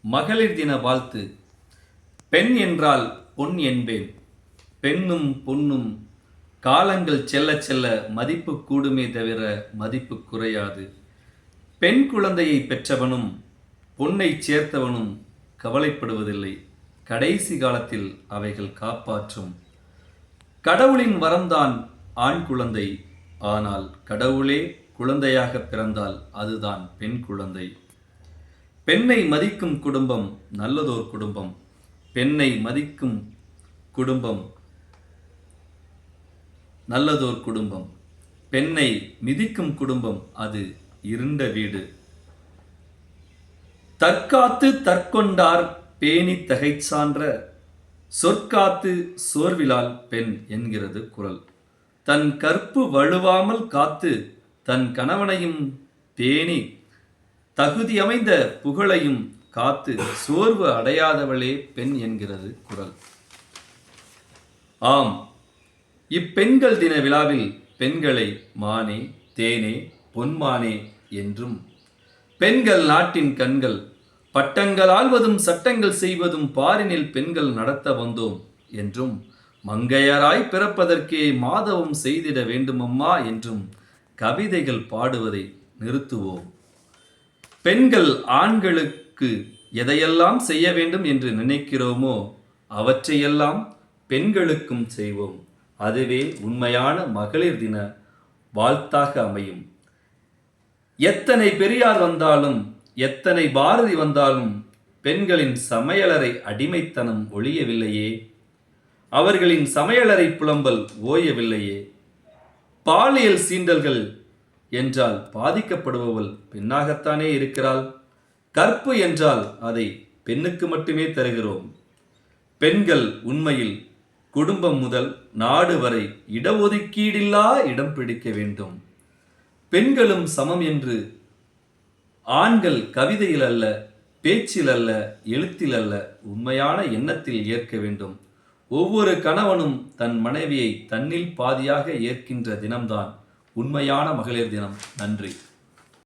மகளிர் தின வாழ்த்து. பெண் என்றால் பொன் என்பேன். பெண்ணும் பொன்னும் காலங்கள் செல்ல செல்ல மதிப்பு கூடுமே தவிர மதிப்பு குறையாது. பெண் குழந்தையை பெற்றவனும் பொன்னை சேர்த்தவனும் கவலைப்படுவதில்லை. கடைசி காலத்தில் அவைகள் காப்பாற்றும். கடவுளின் வரம்தான் ஆண் குழந்தை. ஆனால் கடவுளே குழந்தையாக பிறந்தால் அதுதான் பெண் குழந்தை. பெண்ணை மதிக்கும் குடும்பம் நல்லதோர் குடும்பம். பெண்ணை மதிக்கும் குடும்பம் நல்லதோர் குடும்பம். பெண்ணை மிதிக்கும் குடும்பம் அது இருண்ட வீடு. தற்காத்து தற்கொண்டார் பேணி தகைச்சான்ற சொற்காத்து சோர்விலால் பெண் என்கிறது குரல். தன் கற்பு வலுவாமல் காத்து தன் கணவனையும் பேணி தகுதி அமைந்த புகழையும் காத்து சோர்வு அடையாதவளே பெண் என்கிறது குரல். ஆம் இப்பெண்கள் தின விழாவில் பெண்களை மானே தேனே பொன்மானே என்றும் பெண்கள் நாட்டின் கண்கள் பட்டங்கள் ஆள்வதும் சட்டங்கள் செய்வதும் பாரினில் பெண்கள் நடத்த வந்தோம் என்றும் மங்கையராய் பிறப்பதற்கே மாதவம் செய்திட வேண்டுமம்மா என்றும் கவிதைகள் பாடுவதை நிறுத்துவோம். பெண்கள் ஆண்களுக்கு எதையெல்லாம் செய்ய வேண்டும் என்று நினைக்கிறோமோ அவற்றையெல்லாம் பெண்களுக்கும் செய்வோம். அதுவே உண்மையான மகளிர் தின வாழ்த்தாக அமையும். எத்தனை பெரியார் வந்தாலும் எத்தனை பாரதி வந்தாலும் பெண்களின் சமையலறை அடிமைத்தனம் ஒழியவில்லையே. அவர்களின் சமையலறை புலம்பல் ஓயவில்லையே. பாலியல் சீண்டல்கள் என்றால் பாதிக்கப்படுபவள் பெண்ணாகத்தானே இருக்கிறாள்? கற்பு என்றால் அதை பெண்ணுக்கு மட்டுமே தருகிறோம். பெண்கள் உண்மையில் குடும்பம் முதல் நாடு வரை இடஒதுக்கீடில்லா இடம் பிடிக்க வேண்டும். பெண்களும் சமம் என்று ஆண்கள் கவிதையில் அல்ல பேச்சில் அல்ல எழுத்தில் அல்ல உண்மையான எண்ணத்தில் ஏற்க வேண்டும். ஒவ்வொரு கணவனும் தன் மனைவியை தன்னில் பாதியாக ஏற்கின்ற தினம்தான் உண்மையான மகளிர் தினம். நன்றி.